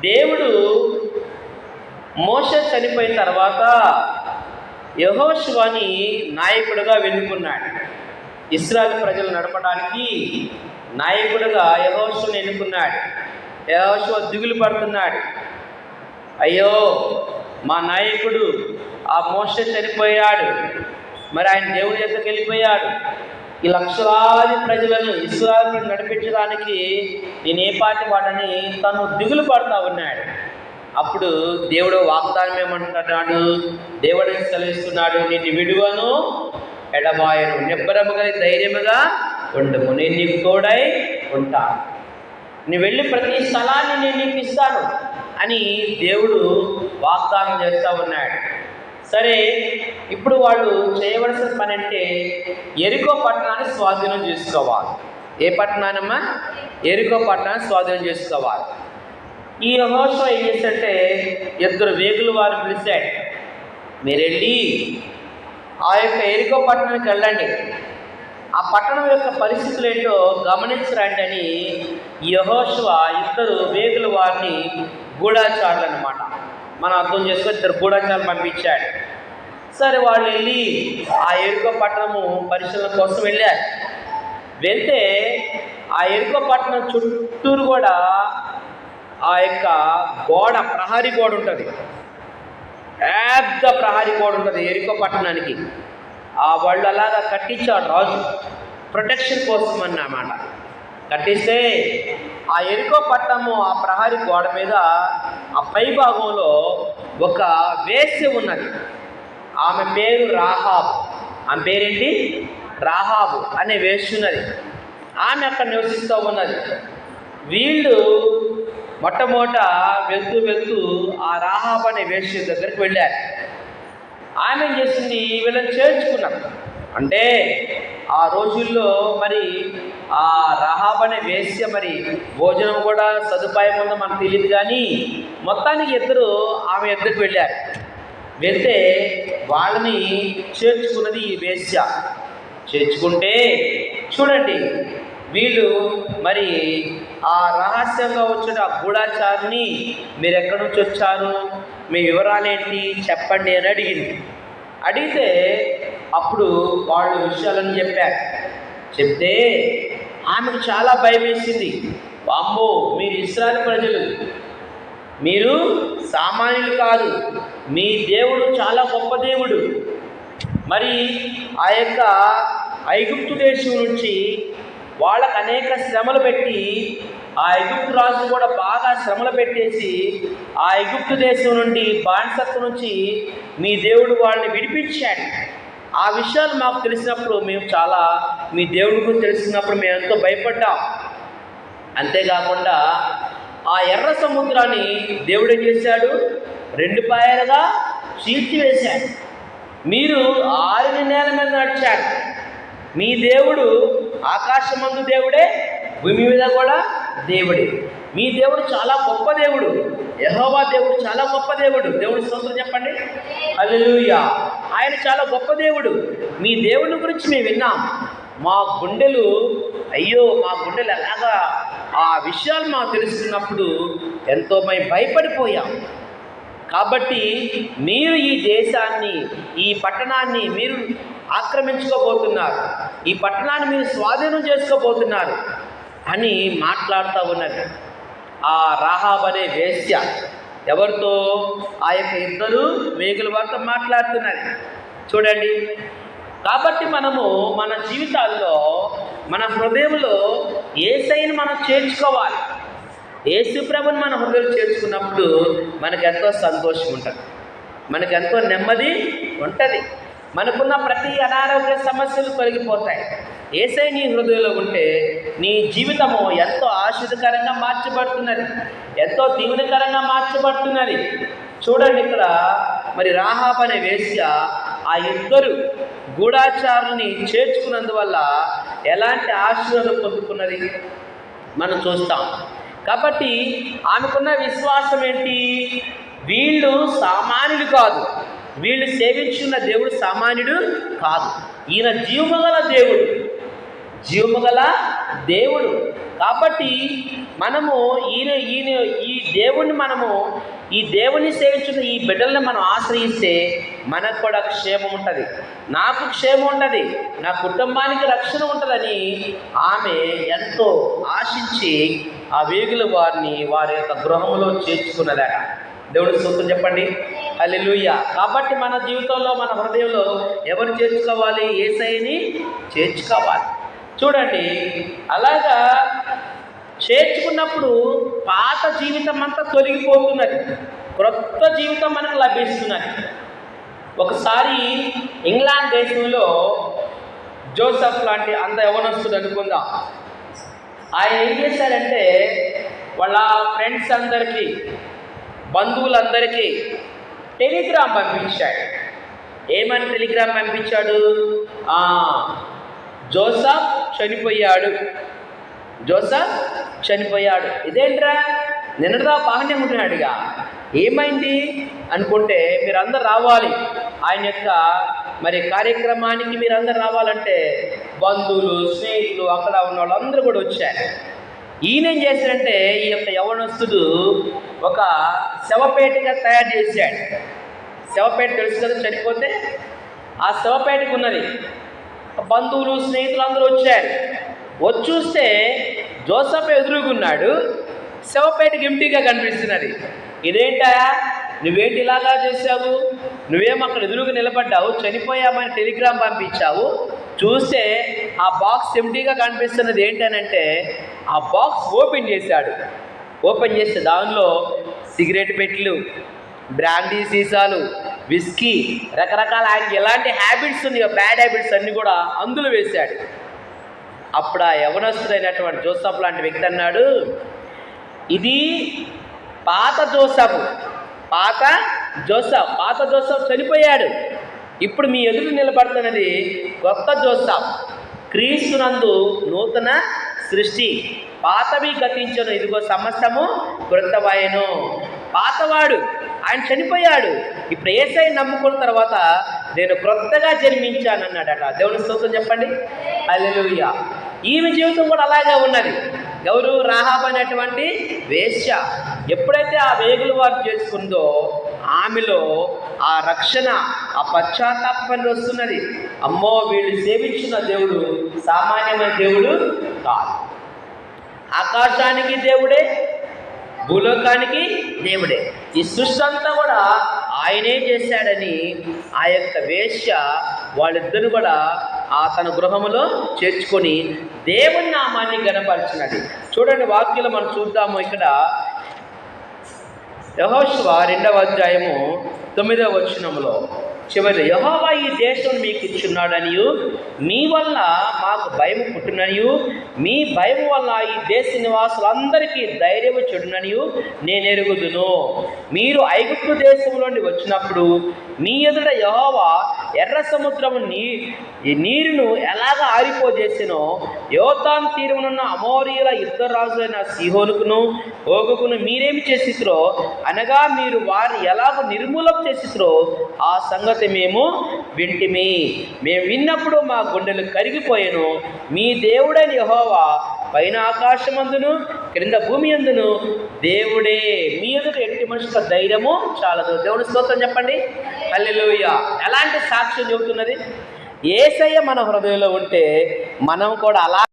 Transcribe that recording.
దేవుడు మోస చనిపోయిన తర్వాత యహోశివాని నాయకుడుగా వెన్నుకున్నాడు ఇస్రాయల్ ప్రజలు నడపడానికి నాయకుడుగా యహోశివుని ఎన్నుకున్నాడు. యహోశివ దిగులు పడుతున్నాడు. అయ్యో మా నాయకుడు ఆ మోస చనిపోయాడు. మరి ఆయన దేవుడి దగ్గరికి వెళ్ళిపోయాడు. ఈ లక్షలాది ప్రజలను ఇస్రాయలు నడిపించడానికి నేను ఏ పాటి వాడని తను దిగులు పడుతూ ఉన్నాడు. అప్పుడు దేవుడు వాగ్దానం ఏమంటున్నాడు? దేవుడిని సెలవిస్తున్నాడు నిన్ను విడువను ఎడబాయను నిబ్బరముగా ధైర్యముగా ఉండము. నేను నీకు తోడై ఉంటాను నువ్వు వెళ్ళి ప్రతి స్థలాన్ని నేను నీకు ఇస్తాను అని దేవుడు వాగ్దానం చేస్తూ ఉన్నాడు. సరే ఇప్పుడు వాళ్ళు చేయవలసిన పని అంటే ఎరుకో పట్టణాన్ని స్వాధీనం చేసుకోవాలి. ఏ పట్టణానమ్మా? ఎరుకో పట్టణాన్ని స్వాధీనం చేసుకోవాలి. ఈ యెహోషువ ఏం చేశాడంటే ఇద్దరు వేగులు వారు పిలిచాడు. మీరెళ్ళి ఆ యొక్క ఎరుకో పట్టణానికి వెళ్ళండి. ఆ పట్టణం యొక్క పరిస్థితులు ఏంటో గమనించరండి అని యహోశివ ఇద్దరు వేగుల వారిని గూఢాచారులు అనమాట మనం అర్థం చేసుకొని ఇద్దరు గూఢాచారులు పంపించాడు. సరే వాళ్ళు వెళ్ళి ఆ ఎరుకో పట్టణము పరిశీలన కోసం వెళ్ళారు. వెళ్తే ఆ ఎరుకో పట్టణం చుట్టూరు కూడా ఆ యొక్క గోడ ప్రహరీ గోడ ఉంటుంది. పెద్ద ప్రహరీ గోడ ఉంటుంది ఎరుకో పట్టణానికి. ఆ వాళ్ళు అలాగా కట్టించాడు రాజు. ప్రొటెక్షన్ కోసం అన్నమాట. కట్టిస్తే ఆ ఎరుకో పట్టణము ఆ ప్రహరీ గోడ మీద ఆ పై భాగంలో ఒక వేశ్య ఉన్నది. ఆమె పేరు రాహాబు. ఆమె పేరేంటి? రాహాబు అనే వేస్తున్నది ఉన్నది. ఆమె అక్కడ నివసిస్తూ ఉన్నది. వీళ్ళు మొట్టమొదట వెళ్తూ వెళ్తూ ఆ రాహాబ్ అనే వేశ్య దగ్గరికి వెళ్ళారు. ఆమె చేసింది వీళ్ళని చేర్చుకున్నారు అంటే ఆ రోజుల్లో మరి ఆ రహాబ్ అనే వేశ్య మరి భోజనం కూడా సదుపాయం ఉందో మనకు తెలియదు కానీ మొత్తానికి ఇద్దరు ఆమె ఇద్దరికి వెళ్ళారు. వెళ్తే వాళ్ళని చేర్చుకున్నది ఈ వేశ్య. చేర్చుకుంటే చూడండి వీళ్ళు మరి ఆ రహస్యంగా వచ్చిన ఆ గూఢాచారిని మీరు ఎక్కడి నుంచి వచ్చారు? మీ వివరాలేంటి? చెప్పండి అని అడిగింది. అడిగితే అప్పుడు వాళ్ళు విషయాలను చెప్పారు. చెప్తే ఆమెకు చాలా భయం వేసింది. అమ్మో మీరు ఇస్రాయల్ ప్రజలు. మీరు సామాన్యులు కాదు. మీ దేవుడు చాలా గొప్ప దేవుడు. మరి ఆ యొక్క ఐగుప్తు దేశం నుంచి వాళ్ళకు అనేక శ్రమలు పెట్టి ఆ ఐగుప్తు రాజు కూడా బాగా శ్రమలు పెట్టేసి ఆ ఐగుప్తు దేశం నుండి బానిసత్వం నుంచి మీ దేవుడు వాళ్ళని విడిపించాడు. ఆ విషయాలు మాకు తెలిసినప్పుడు మేము చాలా మీ దేవుడి గురించి తెలిసినప్పుడు మేము ఎంతో భయపడ్డాం. అంతేకాకుండా ఆ ఎర్ర సముద్రాన్ని దేవుడు ఏం చేశాడు? రెండు పాయలుగా చీల్చివేశాడు మీరు ఆరిన నేల మీద నడిచారు. మీ దేవుడు ఆకాశమందు దేవుడే భూమి మీద కూడా దేవుడే. మీ దేవుడు చాలా గొప్ప దేవుడు. యహోవా దేవుడు చాలా గొప్ప దేవుడు. దేవుడు స్తోత్రం చెప్పండి. హల్లెలూయా. ఆయన చాలా గొప్ప దేవుడు. మీ దేవుని గురించి మేము విన్నాం. మా గుండెలు అయ్యో మా గుండెలు ఎలాగా? ఆ విషయాలు మాకు తెలుస్తున్నప్పుడు ఎంతో మేము భయపడిపోయాం. కాబట్టి మీరు ఈ దేశాన్ని ఈ పట్టణాన్ని మీరు ఆక్రమించుకోబోతున్నారు. ఈ పట్టణాన్ని మీరు స్వాధీనం చేసుకోబోతున్నారు అని మాట్లాడుతూ ఉన్నది ఆ రాహాబ్ అనే వేశ్య ఎవరితో? ఆ యొక్క ఇద్దరు వేగుల వారితో మాట్లాడుతున్నది చూడండి. కాబట్టి మనము మన జీవితాల్లో మన హృదయంలో ఏసైని మనం చేర్చుకోవాలి. ఏసు ప్రభుని మన హృదయం చేర్చుకున్నప్పుడు మనకు ఎంతో సంతోషం ఉంటుంది. మనకు ఎంతో నెమ్మది ఉంటుంది. మనకున్న ప్రతి అనారోగ్య సమస్యలు తొలగిపోతాయి. ఏసై నీ హృదయంలో ఉంటే నీ జీవితము ఎంతో ఆశ్చర్యకరంగా మార్చబడుతున్నది. ఎంతో దీవెనకరంగా మార్చబడుతున్నది. చూడండి ఇక్కడ మరి రాహాబ్ అనే వేశ్య ఆ ఇద్దరు గూఢాచారుని చేర్చుకున్నందువల్ల ఎలాంటి ఆశీర్వాదం పొందుకున్నది? మనం చూస్తాం. కాబట్టి ఆమెకున్న విశ్వాసం ఏంటి? వీళ్ళు సామాన్యుడు కాదు. వీళ్ళు సేవించున్న దేవుడు సామాన్యుడు కాదు. ఈయన జీవగల దేవుడు. జీవమగల దేవుడు. కాబట్టి మనము ఈయన ఈయన ఈ దేవుణ్ణి మనము ఈ దేవుని సేవించిన ఈ బిడ్డల్ని మనం ఆశ్రయిస్తే మనకు కూడా క్షేమం ఉంటుంది. నాకు క్షేమం ఉంటుంది నా కుటుంబానికి రక్షణ ఉంటుందని ఆమె ఎంతో ఆశించి ఆ వేగుల వారిని వారి యొక్క గృహంలో చేర్చుకున్నదట. దేవుడి సూత్రం చెప్పండి. అల్లెలుయ్య కాబట్టి మన జీవితంలో మన హృదయంలో ఎవరు చేర్చుకోవాలి? ఏసైని చేర్చుకోవాలి. చూడండి అలాగా చేర్చుకున్నప్పుడు పాత జీవితం అంతా తొలగిపోతున్నది. క్రొత్త జీవితం మనకు లభిస్తున్నది. ఒకసారి ఇంగ్లాండ్ దేశంలో జోసఫ్ లాంటి అంత యవనస్తుడు అనుకుందాం. ఆయన ఏం చేశారంటే వాళ్ళ ఫ్రెండ్స్ అందరికీ బంధువులందరికీ టెలిగ్రామ్ పంపించాడు. ఏమని టెలిగ్రామ్ పంపించాడు? జోసా చనిపోయాడు. జోసా చనిపోయాడు. ఇదేంట్రా? నిన్నటిదా బాగానే ఉంటున్నాడుగా. ఏమైంది? అనుకుంటే మీరందరూ రావాలి. ఆయన యొక్క మరి కార్యక్రమానికి మీరందరూ రావాలంటే బంధువులు స్నేహితులు అక్కడ ఉన్న వాళ్ళందరూ కూడా వచ్చారు. ఈయన ఏం చేశాడంటే ఈ యొక్క యవనస్తుడు ఒక శవపేటగా తయారు చేశాడు. శవపేట తెలుసు కదా చనిపోతే? ఆ శవపేటకు ఉన్నది. బంధువులు స్నేహితులు అందరూ వచ్చారు వచ్చి చూస్తే జోసఫ్ ఎదురుగున్నాడు. శవపేటకి ఎంటీగా కనిపిస్తున్నది. ఇదేంటా నువ్వేంటి ఇలాగా చేసావు నువ్వేం అక్కడ ఎదురుగా నిలబడ్డావు? చనిపోయామని టెలిగ్రామ్ పంపించావు. చూస్తే ఆ బాక్స్ ఎంటీగా కనిపిస్తున్నది ఏంటనంటే ఆ బాక్స్ ఓపెన్ చేశాడు. ఓపెన్ చేస్తే దానిలో సిగరెట్ పెట్లు బ్రాండీ సీసాలు విస్కీ రకరకాల ఆయనకి ఎలాంటి హ్యాబిట్స్ ఉన్నాయో బ్యాడ్ హ్యాబిట్స్ అన్నీ కూడా అందులో వేశాడు. అప్పుడు ఆ యవనస్తుడైనటువంటి జోసఫ్ లాంటి వ్యక్తి అన్నాడు ఇది పాత జోసఫ్ పాత జోసఫ్ పాత జోసఫ్ చనిపోయాడు. ఇప్పుడు మీ ఎదురు నిలబడుతున్నది కొత్త జోసఫ్. క్రీస్తునందు నూతన సృష్టి పాతవి గతించను ఇదిగో సమస్తము కృతవాయను పాతవాడు ఆయన చనిపోయాడు. ఇప్పుడు ఏసై నమ్ముకున్న తర్వాత నేను క్రొత్తగా జన్మించానన్నాడట. దేవుని స్తోత్రం చెప్పండి. అల్లెలుయ్య ఈమె జీవితం కూడా అలాగే ఉన్నది. ఎవరు రాహాబ్ అనేటువంటి వేశ్య ఎప్పుడైతే ఆ వేగులు వారు చేసుకుందో ఆమెలో ఆ రక్షణ ఆ పశ్చాత్తాపం వస్తున్నది. అమ్మో వీళ్ళు సేవించిన దేవుడు సామాన్యమైన దేవుడు కాదు. ఆకాశానికి దేవుడే భూలోకానికి దేవుడే. ఈ సృష్టి అంతా కూడా ఆయనే చేశాడని ఆ యొక్క వేశ్య వాళ్ళిద్దరు కూడా ఆ తన గృహములో చేర్చుకొని దేవుని నామాన్ని గణపరిచినది. చూడండి వాక్యలు మనం చూద్దాము ఇక్కడ. యహోశివ రెండవ అధ్యాయము తొమ్మిదవ వచనములో. చివరి యహోవా ఈ దేశం మీకు ఇచ్చున్నాడనియు మీ వల్ల మాకు భయం పుట్టిననియు మీ భయం వల్ల ఈ దేశ నివాసులందరికీ ధైర్యము చెడుననియు నేను ఎరుగుదును. మీరు ఐగుప్తు దేశం నుండి వచ్చినప్పుడు మీ ఎదుట యహోవా ఎర్ర సముద్రము నీ ఈ నీరును ఎలాగ ఆరిపోజేసినో యోతాన్ తీరమునున్న అమోరియుల ఇద్దరు రాజులైన సిహోనుకును ఓగుకును మీరేమి చేసిరో అనగా మీరు వారిని ఎలాగ నిర్మూలం చేసిరో ఆ సంగతి మేము వింటిమి. మేము విన్నప్పుడు మా గుండెలు కరిగిపోయాను. మీ దేవుడైన యహోవా పైన ఆకాశమందును క్రింద భూమి అందును దేవుడే. మీ ఎదుట ఎట్టి మనుషుల ధైర్యము చాలదు. దేవుని స్తోత్రం చెప్పండి. హల్లెలూయ. ఎలాంటి సాక్ష్యం చెబుతున్నది? ఏసయ్య మన హృదయంలో ఉంటే మనం కూడా అలా